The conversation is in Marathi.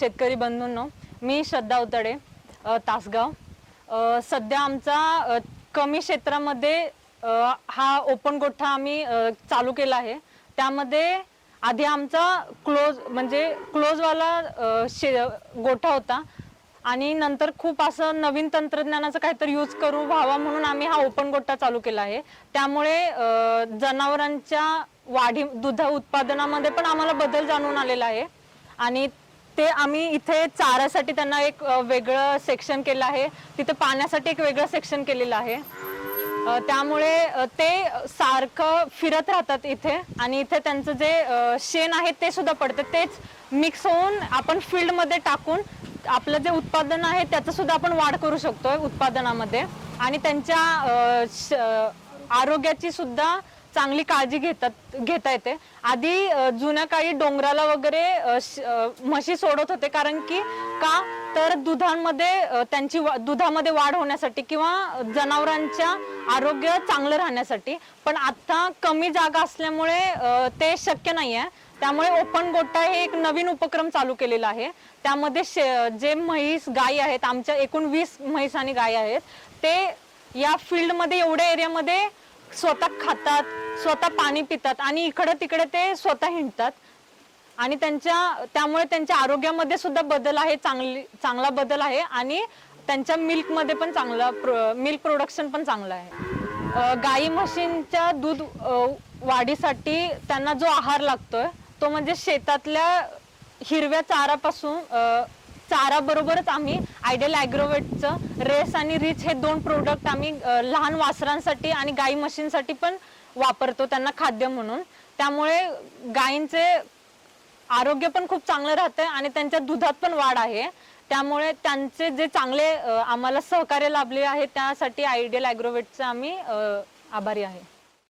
शेतकरी बंधूंनो. मी श्रद्धा उतडे तासगाव. सध्या आमचा कमी क्षेत्रामध्ये हा ओपन गोठा आम्ही चालू केला आहे. त्यामध्ये आधी आमचा क्लोज म्हणजे क्लोजवाला शे गोठा होता. आणि नंतर खूप असं नवीन तंत्रज्ञानाचं काहीतरी यूज करू व्हावा म्हणून आम्ही हा ओपन गोठा चालू केला आहे. त्यामुळे जनावरांच्या वाढी दुध उत्पादनामध्ये पण आम्हाला बदल जाणून आलेला आहे. आणि ते आम्ही इथे चाऱ्यासाठी त्यांना एक वेगळं सेक्शन केलं आहे. तिथे पाण्यासाठी एक वेगळं सेक्शन केलेलं आहे. त्यामुळे ते सारखं फिरत राहतात इथे. आणि इथे त्यांचं जे शेण आहे ते सुद्धा पडतं. तेच मिक्स होऊन आपण फील्डमध्ये टाकून आपलं जे उत्पादन आहे त्याचं सुद्धा आपण वाढ करू शकतो उत्पादनामध्ये. आणि त्यांच्या श- आरोग्याची सुद्धा चांगली काळजी घेतात घेता येते. आधी जुन्या काळी डोंगराला वगैरे म्हशी सोडत होते. कारण की का? तर दुधांमध्ये त्यांची दुधामध्ये वाढ होण्यासाठी किंवा जनावरांच्या आरोग्य चांगलं राहण्यासाठी. पण आता कमी जागा असल्यामुळे ते शक्य नाही आहे त्यामुळे ओपन गोटा हे एक नवीन उपक्रम चालू केलेला आहे. त्यामध्ये शे- जे म्हैस गायी आहेत आमच्या एकूण वीस म्हैस आणि गायी आहेत ते या फील्डमध्ये एवढ्या एरियामध्ये स्वतः खातात स्वतः पाणी पितात आणि इकडे तिकडे ते स्वतः हिंडतात. आणि त्यांच्या त्यामुळे त्यांच्या आरोग्यामध्ये सुद्धा बदल आहे चांगली चांगला बदल आहे आणि त्यांच्या मिल्कमध्ये पण चांगला मिल्क प्रोडक्शन पण चांगलं आहे. गाई म्हशींच्या दूध वाढीसाठी त्यांना जो आहार लागतोय तो म्हणजे शेतातल्या हिरव्या चारापासून चारा बरोबरच आम्ही आयडियल ॲग्रोवेटचं रेस आणि रिच हे दोन प्रोडक्ट आम्ही लहान वासरांसाठी आणि गाई म्हशींसाठी पण वापरतो त्यांना खाद्य म्हणून. त्यामुळे गायींचे आरोग्य पण खूप चांगलं राहतं आणि त्यांच्या दुधात पण वाढ आहे. त्यामुळे त्यांचे जे चांगले आम्हाला सहकार्य लाभले आहे त्यासाठी आयडियल ॲग्रोवेटचं आम्ही आभारी आहे.